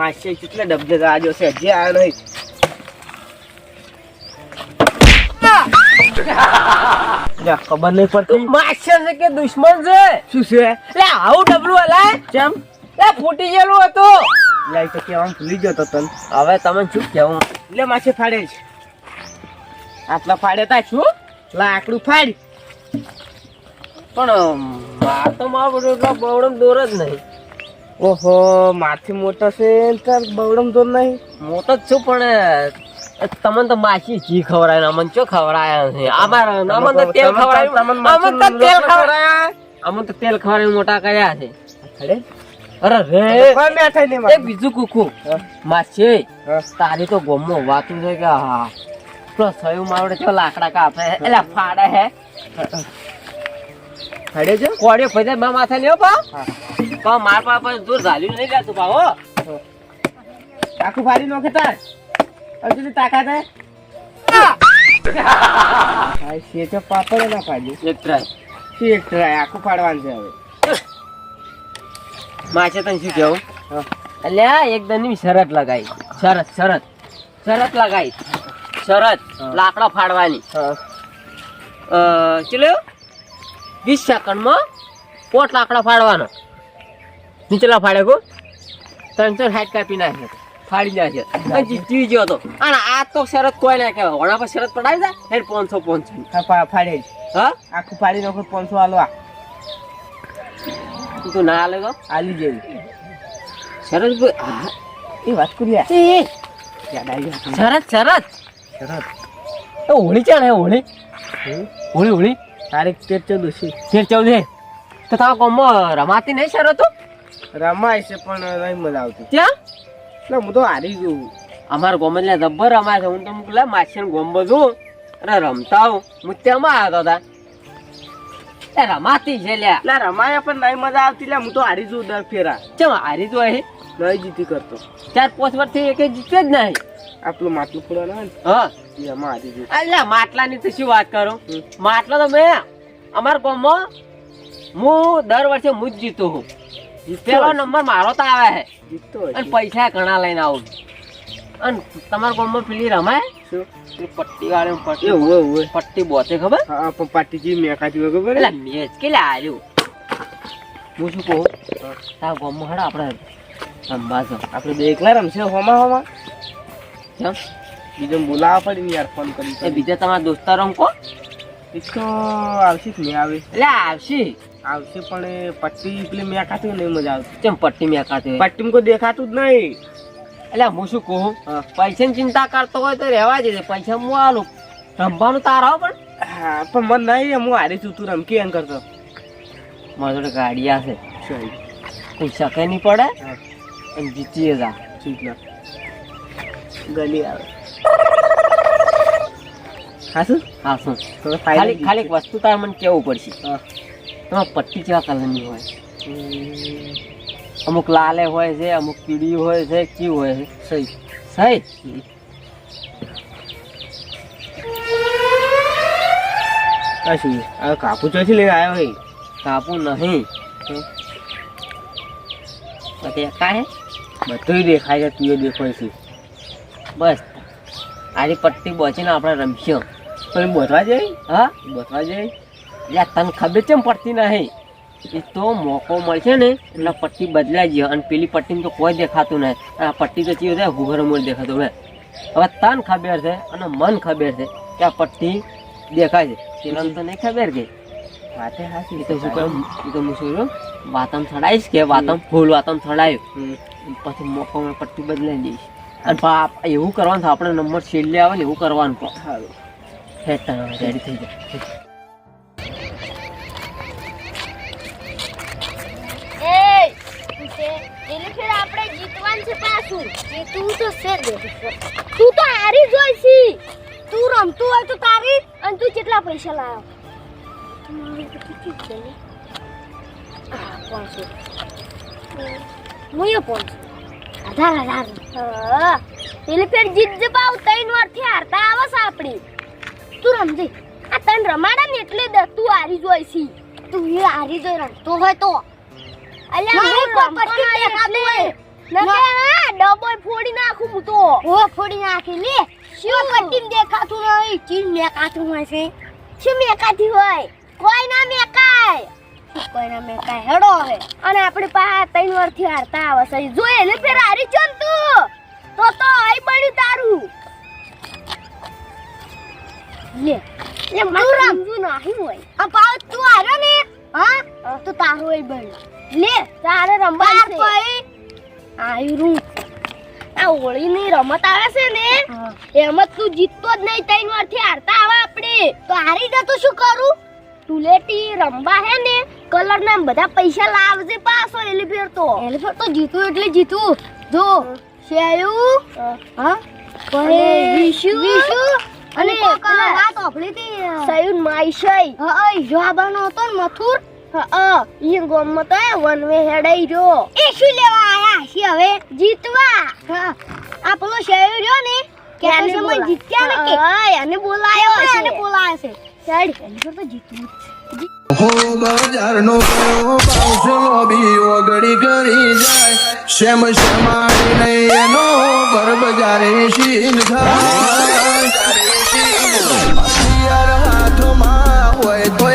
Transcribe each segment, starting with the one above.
માસે કેટલા ડબલે રાજો છે? હજી આ નહીં. ખબર નહીં પડતી. માસ્ટર છે કે દુશ્મન છે? શું છે? આવું ડબલું હલાય કેમ ફૂટી ગયેલું હતું. તો કેવાનું ભૂલી ગયો તો તને. હવે તમે શું કેવું એટલે માસે ફાડે છે. આટલા ફાડે તા શું લાકડું ફાડ. પણ માર તો મારો બવડમ દોર જ નહીં. ઓહો માથી મોટો છે તાર બવડમ તો નહીં. મોટો જ છું પણ તમને તો માછી જી ખવડાય અમને ચો ખવડાયા છે? અમાર અમન તો તેલ ખવડાયું અમન તો તેલ ખવડાયા? અમન તો તેલ ખવડાવીને મોટા કર્યા છે. અરે. રે. કોઈ બેઠા નહીં એ બીજું કુકુ. માછી તારી તો ગોમો વાતું છે કે હા. તો સયું માવડે ચો લાકડા કાપે એટલે ફાડે હે. ખડે છે? કોડે ફજે મા માથે લ્યો પા. પા માર પા પર દૂર ઝાલ્યું નહીં જાતું પા હો. આખું ફાડી નાખે તાર. હજુ તાકાત હે? હા શેચો પાપડે ના ફાડી એક ટ્રાય એક ટ્રાય આખું ફાડવાનું છે હવે. માછે તને શું કેવું. અલ્યા એકદમની શરત લગાવી શરત શરત. શરત લગાવી શરત. લાકડા ફાડવાની. ચલો વીસ સેકન્ડમાં પોટ લાકડા ફાડવાનો. નીચલા ફાડે કો. ત્રણસો સાઠ કાપી નાખે. ફાડી નાખે. અને જીતી ગયો હતો અને આ તો શરત કોઈ ના કહેવાય. વણા પર શરત પડાવી દે. હેડ પાંચસો પાંચસો. ફાડે. હા? આખું ફાડી નાખો પાંચસો આલો આ. તું તો ના લેગો આલી જેવી શરત. એ વાત કરી ગયું. શરત શરત. હોળી ચાલે હોળી. હોળી હોળી. તારીખ તેર ચૌદ છે. તેર ચૌદે તો તારા ગામમાં રમાતી નહીં શરતો? રમાય છે પણ નહીં મજા આવતી. ત્યાં એટલે હું તો હારી ગયું. અમારા ગોમ એટલે જબ્બર રમાય છે. હું તો મોકલા માછી ગોમ બધું અને રમતા હું. હું તેમાં આવ્યો હતા એ રમાતી છે લ્યા. એટલે રમાયા પણ નહીં મજા આવતી. એટલે હું તો હારી જઉં દર ફેરા. ચમ હારી તો અહીં. નહીં જીતી કરતો. ચાર પાંચ વર્ષથી એક જીતે જ નહીં. આપણું માટલું ફોડવાનું હા. એમાં અલ્યા માટલાની તો શું વાત કરું? માટલા તો મેં અમારા ગામમાં હું દર વર્ષે હું. જ. જીતું હું પેલો નંબર મારો તો આવે છે. અને પૈસા ઘણા લઈને આવું અને તમારા ગામમાં પેલી રમાય? પટ્ટી વાળી પટ્ટી હોય હોય પટ્ટી બોતે ખબર? હા પણ પાટીજી મેકાતી હોય ખબર એટલે મેચ કે આવ્યું હું શું કહું? તારા ગામમાં હડા આપણે રમવા આપણે બે એકલા રમશે હોમા હોમા. કેમ બીજો બોલાવવા પડે ને યાર ફોન કરી એ. બીજા તમારા દોસ્તારો કો એક તો આવશે કે નહીં આવે. એટલે આવશે. આવશે પણ એ પટ્ટી પેલી મેં ખાતી નહીં મજા આવતી કેમ પટ્ટી મેં ખાતી પટ્ટી કોઈ દેખાતું જ નહીં. એટલે હું શું કહું. પૈસાની ચિંતા કરતો હોય તો રહેવા દે પૈસા હું આલું. રમવાનું તારા પણ. હા પણ મન નહીં હું હારી છું તું રમકી એમ કરતો. મારે જોડે ગાડી આવશે કોઈ શકે નહીં પડે. જીતી અને જીતીએ જા. ગલી આવે. હા શું? હા તો ખાલી ખાલી એક વસ્તુ તારે મને કેવું પડશે? હા. પટ્ટી કેવા કલરની હોય? અમુક લાલે હોય છે અમુક પીળી હોય છે કેવું હોય છે. સહી. સહી? આ હવે કાપુ ચોથી લઈને આવ્યો ભાઈ કાપું નહીં. એકા હે બધું દેખાય છે તું દેખાય છે. બસ. આની પટ્ટી બોચીને આપણે રમશું. પણ બોતવા જઈ? હા? બોતવા જઈ? એટલે તને ખબર કેમ પડતી નહીં? એ તો મોકો મળશે ને એટલે પટ્ટી બદલાઈ ગયો. અને પેલી પટ્ટીમાં તો કોઈ દેખાતું નહીં. આ પટ્ટી તો ચીયો છે ઘૂઘર મોડ દેખાતું ને હવે તન ખબર છે અને મન ખબર છે કે આ પટ્ટી દેખાય છે. પેલા તો નહીં ખબર કે? વાતે હાસી તો શું કહ્યું એ તો હું શું વાતમ થડાઈશ કે વાતમ ફૂલ વાતમ થડાયું પછી મોકો પટ્ટી બદલાઈ દઈશ અને બાપ એવું કરવાનું આપણે નંબર છેલ્લે આવે ને એવું કરવાનું કહો. સારું. રેડી થઈ જાય આપણે જીતવાનું છે પાછું. જીતવું તો છે તું તો હારી જોઈ તું રમતું હોય તો તારી અને તું કેટલા પૈસા લાવ્યો પાંચસો. હું એ પાંચસો હજાર હજાર હા એટલે ફેર જીત જ પાવ ત્રણ વારથી હારતા આવસ આપણી. તું રમજે. આ તને રમાડા ને એટલે દ- તું હારી જોઈ છી. તું એ હારી જોઈ રમતો હોય તો. અલ્યા હું પટ્ટી દેખાતું હોય. નકે હા ડબોય ફોડી નાખું હું તો. ઓ ફોડી નાખી લે. શું? કટીમ દેખાતું નહીં ચીજ મેકાતું હોય છે. શું મેકાતી હોય? કોઈ ના મેકાય કોઈ ના મેકાય હેડો હવે અને આપણી પા ત્રણ વર્ષથી હારતા આવે છે. જોઈએ લે ફેર હારી તું. તો તો આઈ બન્યું તારું. લે લે તું રમજુ નહીં હોય. આ પાવ તું હારો ને? હા? તો તારું આઈ બન્યું. લે તારે રમવા છે. આયરું આ હોળીની રમત આવે છે ને? એમાં તું જીતતો જ નહીં ત્રણ વારથી હારતા આવે આપણે. તો હારી જા તો શું કરું? ટુલેટી રમવા હે ને કલર ના બધા પૈસા લાવજે પાછો એલી ફેર તો. એલી ફેર તો જીતું એટલે જીતું. જો શેયુ હા. પછી વિશુ? વિશુ? અને વાત ઓફલી હતી? સયુન માઈશઈ હા જો આબાનો હતો ને મથુર? હા ઈ ગોમ તો વન વે હેડાઈ જો એ શું લેવા આયા છે હવે? જીતવા. હા આ પેલો શેર રહ્યો ને કે સમય જીત્યા ને કે? હા એને બોલાયો છે એને બોલાયો છે. જીતવું હો બજારનો પાછલો બી ઓગળી કરી જાય. શેમ શેમાડી નહીં એનો બર બજારે શીન થાય હાથમાં હોય તો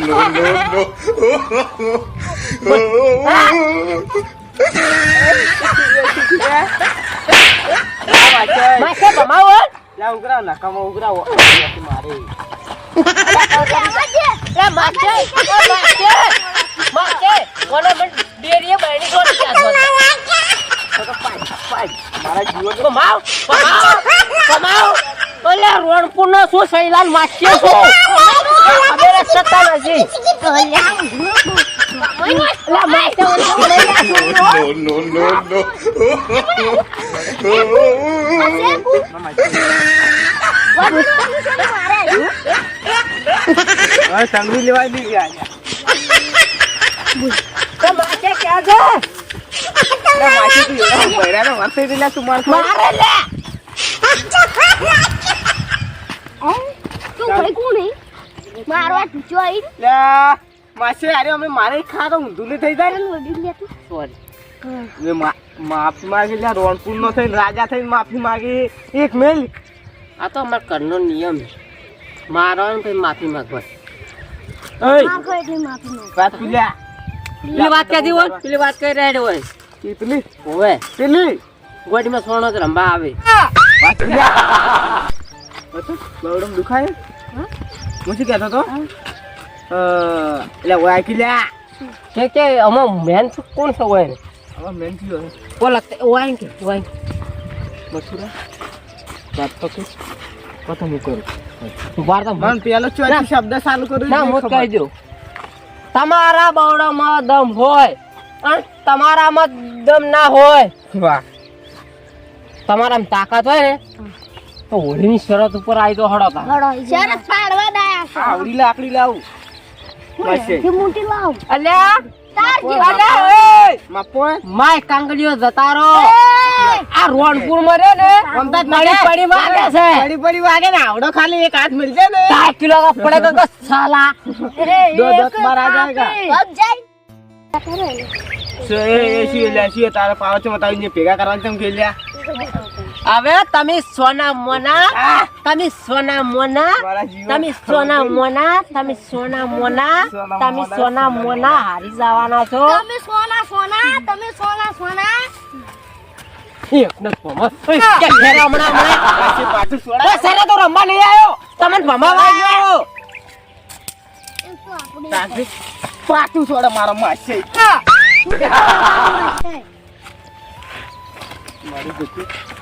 માસે ભમાવો લા ઉઘરાવ નકામાં ઉઘરાવો મારે એ માસે ઓ માસે માસે કોને મન ડેરીએ બહેણી છોડી ગયા છો તો પાડ પાડ મારા જીવન ભમાવ ભમાવ ઓલે રોણપુર નો શું સૈલાન માસ્ય છો ખબર સત્તા નથી no no no હવે સંગવી લેવા બી ગયા તો માસે ક્યાં છે માસી તું એવા બૈરાનો વાંસે દિલા તું માર મારે લે તું ભાઈ કોણ હે? મારવા ટૂચો આઈ લા માસી અરે અમે મારે ખા તો ઊંધું થઈ જાય. ને સોરી. માફી માગી લે રોણપુર નો થઈને રાજા થઈને માફી માગી. એક મેલ. આ તો અમારા ઘરનો નિયમ છે. મારો પછી માફી માગવા. પેલી વાત હોય પેલી વાત કઈ રેડ હોય. કેટલી? ગોડીમાં સોનો જ રંબા આવે. બવડમ દુખાય? હું? શું કહેતો તો અ, એટલે કે કિલ્યા કે કે આમાં મેન કોણ છે ઓય હવે મેન થયો બોલ ઓય કે ઓય મસુરા વાત તો કે કથા મુ કરું. વાર તો મને પેલો ચોથી શબ્દ ચાલુ કર્યું ના મોત કહી દો તમારા બવડામાં દમ હોય અને તમારામાં દમ ના હોય. વાહ. તમારામાં તાકાત હોય ને તો હોળીની શરત ઉપર આવી તો હડો શરત પાડવા દાયા આવડી લાકડી લાવું. મોટી લાવ. અલ્યા? માય કાંગડીઓ જતારો. આ રોણપુરમાં રે ને પડી પડી વાગે. છે. પડી પડી વાગે ને આવડો ખાલી એક હાથ મિલશે ને. 4 કિલો કા પડે તો સાલા. દો દોત માર આ જાયગા અબ જાય એ એ તારા પાવચ ભેગા કરવાનું તેમ હવે તમે સોના મોના તમે સોના મોના તમે સોના મોના તમે સોના મોના તમે સોના મોના હારી જવાના છો. તમે સોના સોના તમે સોના સોના. છોડા મારો માસે. મારી ગુસ્સી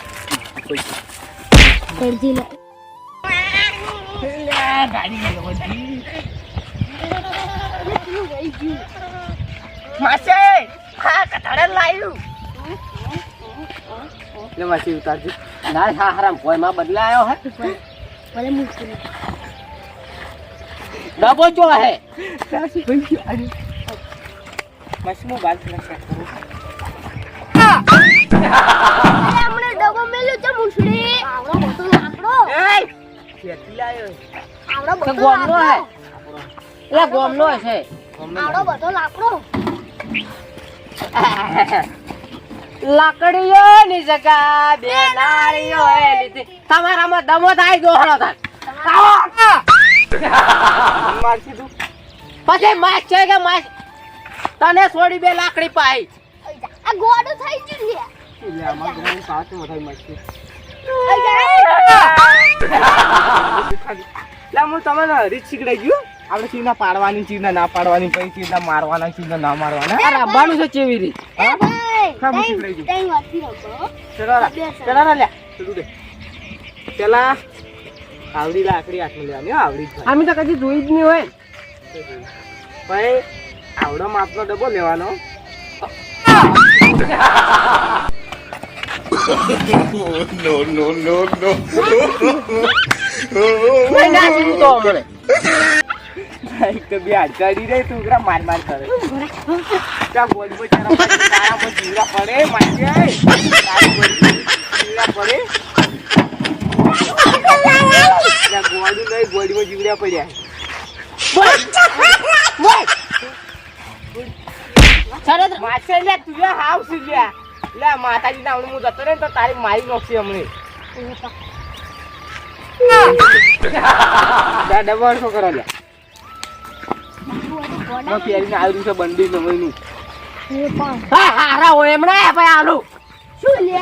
કરજી લે માસે હા કટાડે લાવ્યું લે માસી ઉતારજી ના હા હરામ કોઈ માં બદલાયો હે ભલે નાખ મેલ્યો આવડો મોટો લાકડો. એય! કેટલી લાવ્યો ગોમનો હે. એટલે ગોમનો હશે. આડો બધો લાકડો. લાકડીઓ ની જગા બે નાળીઓ એ લીધી. તમારામાં દમો થાય ગોળો થાય. તું પછી માસ છે કે માસ? તને છોડી બે લાકડી પાઈ. આ ગોડું થઈ ગયું છે. લે આમાં પાછું મથાઈ મારથી એટલે હું તમને હરી શીખડાઈ ગયું. આપણે ચીના પાડવાની ચીના ના પાડવાની પછી ચીના મારવાના ચીના ના મારવાના. આ રમવાનું છે રીત? પેલા આવડી લાકડી હાથમાં લેવાની આવડી અમે તો કદી જોઈ જ નહીં હોય. ભાઈ આવડો માપનો ડબ્બો લેવાનો. No, no, no, no. તો તો બે કાઢી દે તું ઉઘરા માર માર કરે. ત્યાં ગોળીમાં ચારા પડે, તારામાં જીવડા પડે મારી જાય. તારી ગોળીમાં જીવડા પડે. ત્યાં ગોળું નહીં ગોળીમાં જીવડા પડ્યા. શરદ માસે લે તું લે હાવ સી લે માતાજી ના હું જતો રહે તો તારી મારી નોખી હમણે. ડબલ શું કરો લે? પહેરીને આવ્યું છે બંડી હા હારા હોય એમણે ભાઈ આલું શું લે?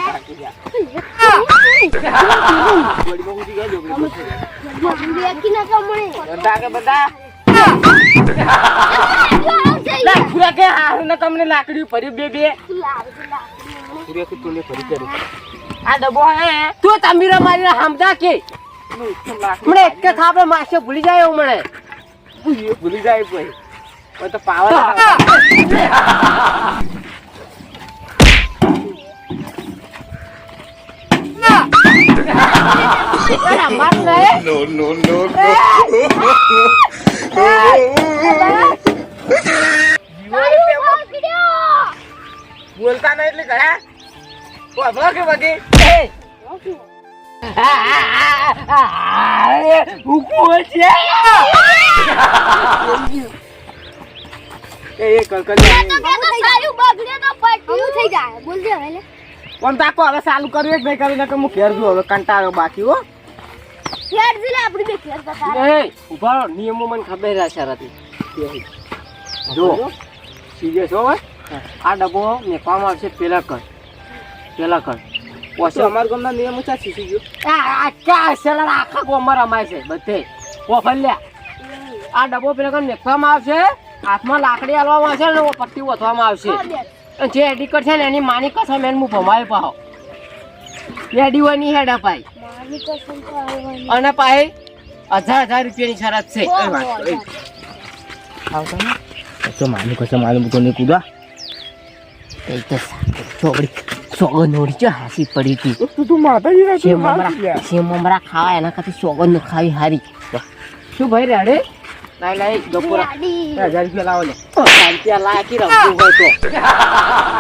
તમને લાકડી ભરી બે બે. પૂરે કે તું ફરી કરી. આ ડબ્બો હે તું તમીરા મારીને સમજા કે? મને એક કે થાપે માસે ભૂલી જાય મને. ભૂલી જાય ભાઈ. હવે તો power No, no, no, no. બોલતા નહીં એટલે ઘણા. વાપરો કે બધી એ. આ, આ, આ, આ, એ, ઊભું છે એ એ કલકલિયા થઈ જાય બોલ દે હવે પણ તાકો હવે ચાલુ કર્યું જ નહીં કરી નકર હું ઘેર છું હવે કંટાળો બાકી હો ફેર જીલે આપડી બે ફેર બતા એ નિયમો મને ખબર છે શરતી જો સિરિયસ હવે આ ડબ્બો મેકવામાં આવશે પેલા કર પેલા કર પછી અમારા ગામના નિયમ ચા શીખી ગયો આ આ ક્યાં સેલર આખા ગોમર રમાય છે બધે. ઓફર લ્યા. આ ડબ્બો પેલા કર મેકવામાં આવશે? હાથમાં લાકડી હાલવામાં આવશે અને પટ્ટી ઓથવામાં આવશે. અને જે એડિકટ છે ને એની માની કસમ એને હું ભમાય પાહો. એડી હોયની હેડા કસમ તો આવવાની અને પાઈ હજાર હજાર રૂપિયાની શરત છે. તો. આવતા ને? કચો માનું કચો માનું તો નહીં કૂદા. એ ચોગડી સોગંદોડી છે હાસી પડી હતી તું તું માતાજી છે મમરા છે. મમરા ખાવા એના કરતા સોગંદ ખાવી હારી. શું ભાઈ રાડે? લાઈ લાઈ ગપુરા હજાર રૂપિયા લાવો લે. રૂપિયા લાયકી રમવું ભાઈ તો.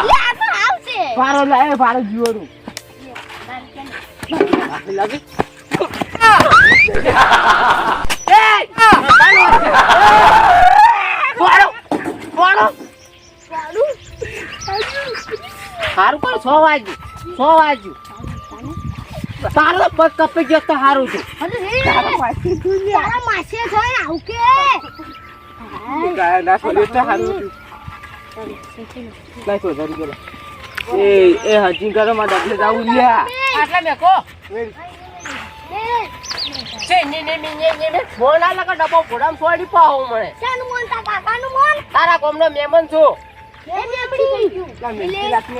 લે તો આવશે. ફારો લાય ફારો જીવોનું. લાગે? સારું પણ સો વાગ્યું સો વાગ્યું. તારો તો પગ કપી ગયો તો સારું છે. તારા માસે છે? ને આવું કે? ના છોડ્યું તો સારું ના એ એ હજી કરો માં ડબલે જાવું લ્યા આટલા મેકો. છે ને ને ને ને ને આ લગા ડબ્બો ઘોડામ છોડી પાહો મને શાનું મન તા કાકાનું મોન? તારા કોમનો મહેમાન છો.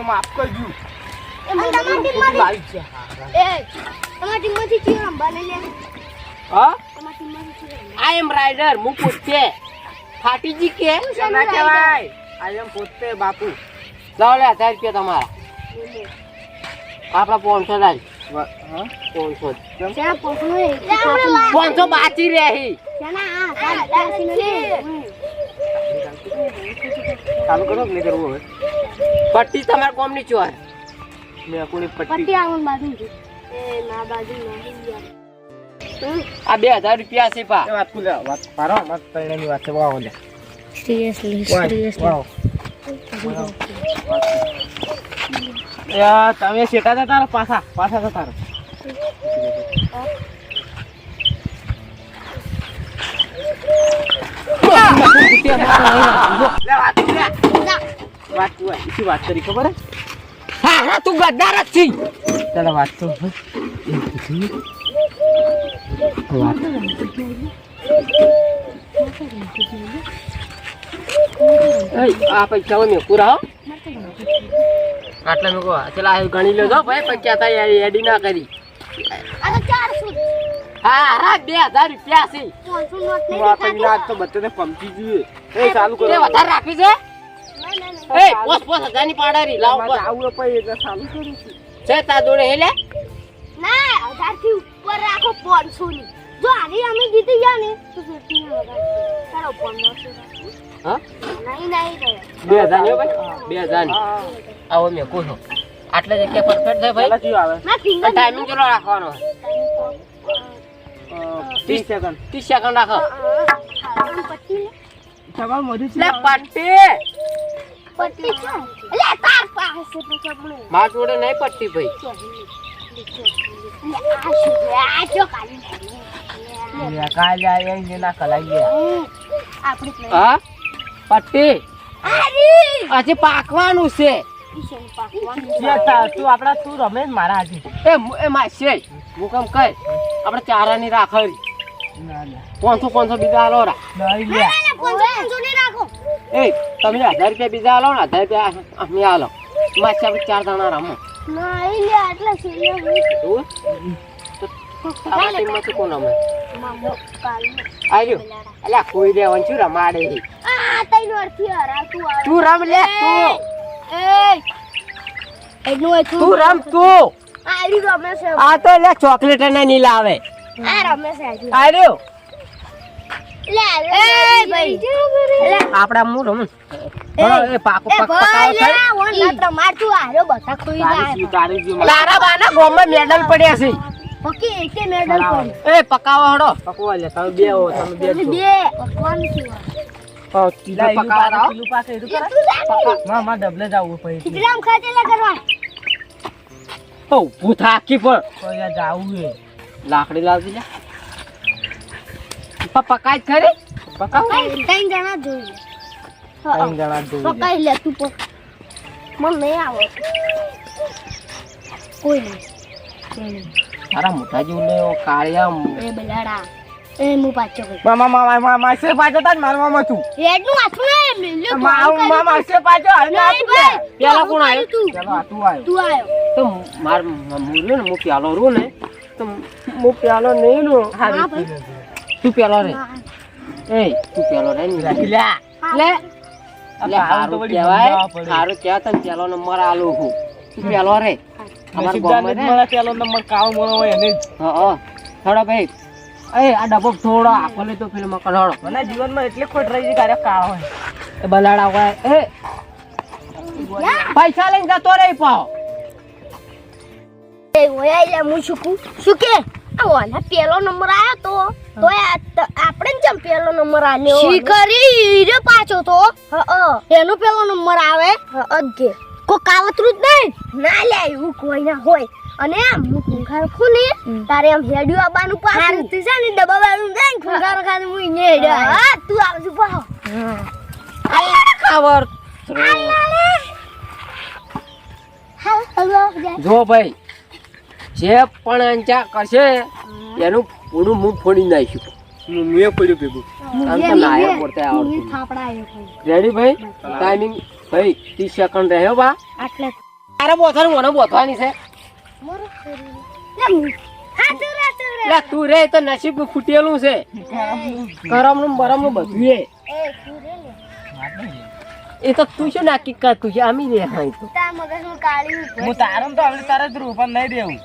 માફ કરજો. આઈ એમ રાઇડર હું? પૂછતે ફાટીજી કે? ના કહેવાય. આઈ એમ પોતે બાપુ. લાવ લે હજાર રૂપિયા તમારા. આપડા પાંચસો હા? પાંચસો પાંચસો બાચી રહી. ચાલુ કરો કે નહીં કરવું હવે? પટ્ટી તમારા કોમની ચોર મેં કોની પટ્ટી પટ્ટી આંગણ બાજુ છે એ ના બાજુ ના આ બે હજાર રૂપિયા છે પા. વાત કુ વાત પારો મત તૈણની વાત છે. વાવ લે સિરિયસલી વાવ યા તમે શેટા હતા તારા પાછા પાછા હતા તારા વાત કરી ખબર હા? હા તું ગદ્દાર જ છી. ચાલો વાત તો વાત આ પૈસા મેં પૂરા આટલા મેં ચાલ આ ગણી લેજો ભાઈ પૈસા હતા યાર એડી ના કરી હા હા બે હજાર રૂપિયા છે તો બધાને પમચી જોઈએ એ ચાલુ કરો. એ વધારે રાખી છે? ના, ના, ના. એ પોસ પોસ હજારની પાડારી લાવ મારે આવું પછી એટલે ચાલુ કરું છું. છે તા જોડે હેલે ના હજારથી ઉપર રાખો પાંચસો ની જો આની અમે જીતી ગયા ને તો ફિફ્ટી ના વધારે ચાલો પંદરસો રાખો. હા? નહીં નહીં નહીં. બે હજારની ભાઈ? બે હજાર આવો મેં કહું છું. જગ્યા પરફેક્ટ છે ભાઈ? કયું આવે. ટાઈમિંગ કેટલો રાખવાનો ત્રીસ સેકન્ડ ત્રીસ સેકન્ડ રાખો. પટ્ટી સવાલ મોઢું લે પટ્ટી પટ્ટી છે? એટલે તાર પાસે તો માર જોડે નહીં પટ્ટી ભાઈ. છે? પટ્ટી? આરી! પાકવાનું છે. તું આપડા તું રમે મારા હાથી. એ મુ- એ માસે હું કેમ કઈ આપણે ચારાની રાખડી. ના ના પાંચસો પાંચસો બીજા આલો રા. એ તમે હજાર રૂપિયા બીજા આલો ને હજાર રૂપિયા અમે આલો. માસે આપણે ચાર દાણા રમો. કોઈ દેવાનું છું રમાડે. તું રમ લે તું. તું. રમ તું. આ તો એટલે ચોકલેટ ને નહીં લાવે. આ રમે છે આપડા રમ તારી બાના ગોમાં મેડલ પડ્યા છે. પકી એકે medal બરાબર. એ પકાવા હડો. પકવા લે તમે બે હો તમે બે છો. બે પકવાનું છે હા, ત્રીજો પકાવા રાવ. એનું પાસે એનું એ કરે? તું જા ભાઈ. માં માં ડબલે જાવું પછી કરવા. ઓ હે લાકડી લાવતી જા. પ- પકાય જ ખરી પકાવ ત્રણ ત્રણ જણા જોઈએ. ત્રણ જણા જ પકાઈ લે તું પક. મને નહીં આવે કોઈ નહીં. તારા મોટા જેવું લે કાળિયા એ બલાડા. એ હું પાછો ગઈ. મામા મામા મામા માસે પાછો તાજ મારા મામા તું રેડનું હાથમાં એ લ્યો, મામા મામા માસે પાછો હાલ ના તું પેલા કોણ કર્યું તું. આવ્યું? તું આવ્યો. તું આયો. તો માર મુર્યો ને હું પ્યાલો રૂ ને તો હું પ્યાલો નહીં ભાઈ. તું પ્યાલો રે. એ તું રે લે. લે. કહેવાય. કહેવાય તને પેલો નંબર આલું હું. તું પેલો રે. અમારા ગામમાં પેલો નંબર કાળો મોણો હોય એને હા હા. ભાઈ. એ આ ડબ્બો થોડો આપો લે તો પેલો મકર હળો મને જીવનમાં એટલી ખોટ રહી છે કાર્ય કાવ હોય. એ બલાડા હોય. એ. પૈસા લઈને જતો રે પાવ એ ઓય એટલે હું શું? શું કે? ઓલા પેલો નંબર આયો તો. તો આપણે ને જેમ પેલો નંબર આલ્યો શિખરી હીરો પાછો તો. એનો પેલો નંબર આવે? અગે કો કાવતરું જ નહીં? ના લે એવું કોઈ ના હોય. અને આમ હું ખૂંખાર ખુલે તારે આમ હેડ્યું આબાનું પાછું. તું છે ને ડબ્બા વાળું ને ખૂંખાર ખાને હું ઇને હેડ્યો હા તું આવજો પાહો ખબર હાલ. હલો જાય જો ભાઈ જે પણ અંચા કરશે એનું પૂરું મું ફોડી નાખ્યું મેં પડ્યું ભેગું. આમ તો નાયક પડતે આવડતું રેડી ભાઈ? ટાઈમિંગ ભાઈ ત્રીસ સેકન્ડ રહ્યો બા. આટલે. તારે બોથવાનું મને બોથવાની છે. લે તું રે તું તું તો નસીબ ફૂટેલું છે. કરમનું બરમનું બધું એ. એ તું તો તું શું નાકી કરતું છે આમી રે હા તો. તાર મગજમાં કાળી હું તારમ તો આપણે તારે જ રૂ નહીં દેવું.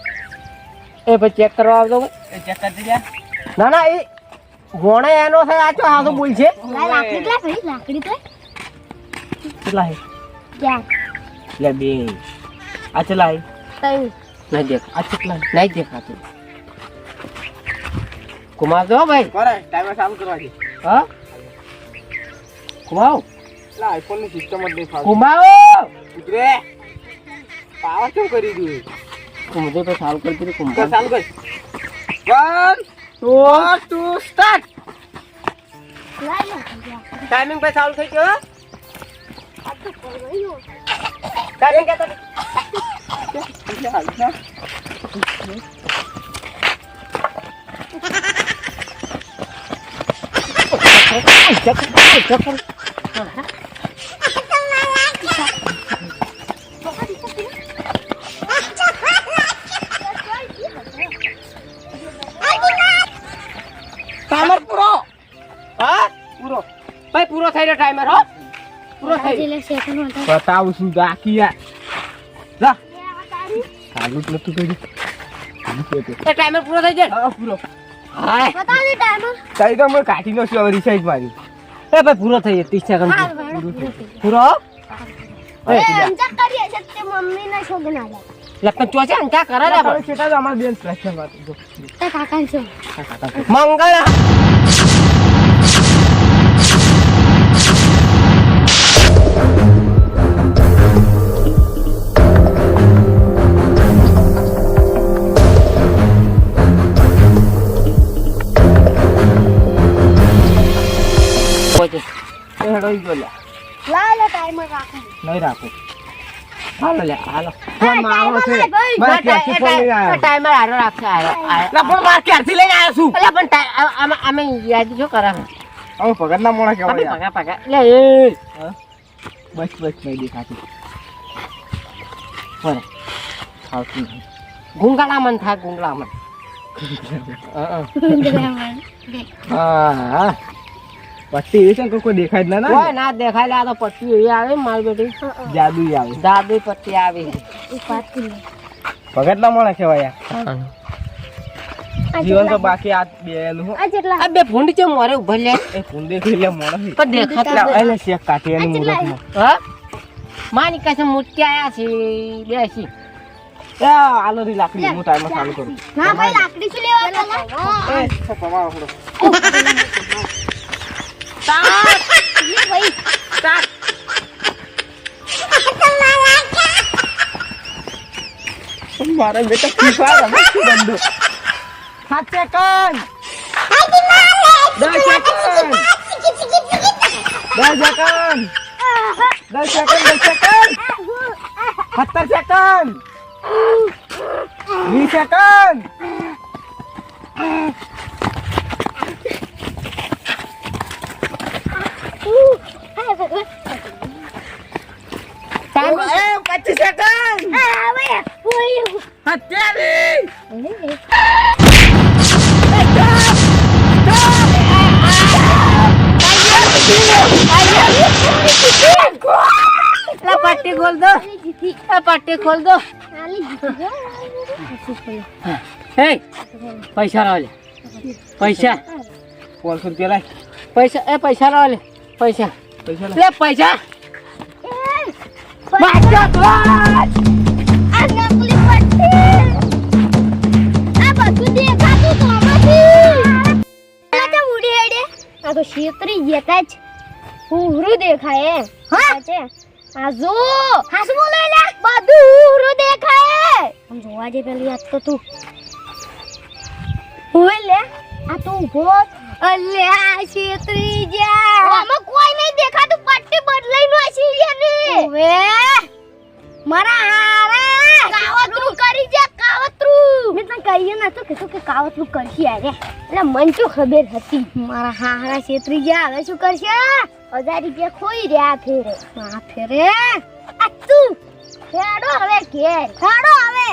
એ ભાઈ ચેક કરવા આવતો. એ ચેક કરી જા ના ના એ ગોણે એનો છે આ તો આ બોલ છે. લાકડી લા ભાઈ લાકડી તો. કેટલા હે ક્યાં લે બે. આ ચલા હે તઈ નહીં દેખ આ કેટલા? નહીં દેખાતું. ઘુમાવજો હો ભાઈ. કરે ટાઈમર ચાલુ કરવા દે હા? ઘુમાવ લા આઈફોનની સિસ્ટમ જ નહીં ફાવતી. ઘુમાવો ઉતરે. પાવર કેમ કરી દઉં કરતી હતી, કર ઘુમાવ. ચાલુ કર વન ફોર ટુ સ્ટાર્ટ લાઈ લો ટાઈમિંગ ભાઈ ચાલુ થઈ ગયો આ તો પડવાયો ટાઈમિંગ ટાઈમર પૂરો. હા? પૂરો. ભાઈ પૂરો થઈ રહ્યો ટાઈમર હો? પૂરો થઈ બતાવું છું બાકી યાર જા. ચાલુ જ નતું કર્યું. એ ટાઈમર પૂરો થઈ જાય હા પૂરો. હાય. બતાવ દે ટાઈમર. તઈ તો મેં કાઢી નો છું હવે મારી. એ ભાઈ પૂરો થઈ ગયો ત્રીસ સેકન્ડ હાલ પૂરો. એ અંજા કરીએ છે તે મમ્મી ના શોધ ના લે લપન ચોચે અંકા કરે રે તારે છેટા તો અમાર બેન પ્રશ્ન વાત જો. તે કાકા છે. મંગળ. એ હેડો ઈ ગયો લા. લા લે ટાઈમર રાખો. નહીં રાખો. હાલો લે હાલો. ફોન મારો છે. મારે ક્યાંથી ફોન લઈને આવ્યો? ટાઈમર હારો રાખશે હારો. લા પણ મારે ક્યાંથી લઈને આવ્યો છું? અલ્યા પણ ટાઈ- આ- આમાં અમે યાદ શું કરે? હવે ભગત મોણા અમે યાર. પગા પગા લે એ! બસ બસ નહીં દેખાતું બરે આવતું નહીં. ગુંગળામન થાય ગુંગળામન હા હા. પટ્ટી એવી છે ને કોઈ દેખાય જ ના કોઈ ના ના દેખાય લે આ તો પટ્ટી એવી આવે મારી બેટી જાદુ આવે. જાદુ પટ્ટી આવે. ભગત ના છે કહેવાય જીવન તો બાકી આ બેનું હું. આ જેટલા આ બે ભૂંડ છે મોરે ઊભા લે એ ફોન દેખી લે મોણા પણ દેખાતા લા, જ શેક કાઢી એની મુરતમાં. હા? માની કાસે મૂર્તિ આયા છે બેસી. એ આલો રી લાકડી હું ટાઈમ ચાલુ કરું. ના ભાઈ લાકડી શું લેવા પેલા એ પમાવો થોડો. ભાઈ મારા બેટા ફીફા રમે છે બંદો સાત સેકન્ડ દસ સેકન્ડ દસ સેકન્ડ દસ સેકન્ડ દસ સેકન્ડ સત્તર સેકન્ડ વીસ સેકન્ડ હા ભગવાન એ પચીસ સેકન્ડ. પટ્ટી ખોલ દો. પટ્ટી ખોલ દો. પૈસા લાવ લે. પૈસા. રૂપિયા લાય પૈસા એ પૈસા. લે. પૈસા. પૈસા. લાય આ નકલી પટ્ટી. આ બધું દેખાતું તો આમાંથી. આ તો ઉડી હેડે. આ તો શેતરી જેતા જ ઉહરું દેખાય એમ. હા? છે. આ જો. હાસ બોલે લે. બધું ઉહરું દેખાય. આમ જોવા જે પેલી આ તો તું. ઓય લે. આ તું ઊભો અલે આ શેતરી આમાં કોઈ નહીં દેખાતું પટ્ટી બદલાઈ નો છે ને. ઓવે મારા હારા. કાવતરું કરી જા કાવતરું. મેં તને કહીએ ના તો કીધું કે કાવતરું કરશી અરે એટલે મન તો ખબર હતી? મારા હારા છેતરી ગયા હવે શું કરશે? હજાર રૂપિયા ખોઈ રહ્યા ફેરે. આ ફેરે. આ તું. હેડો હવે ઘેર. હેડો હવે.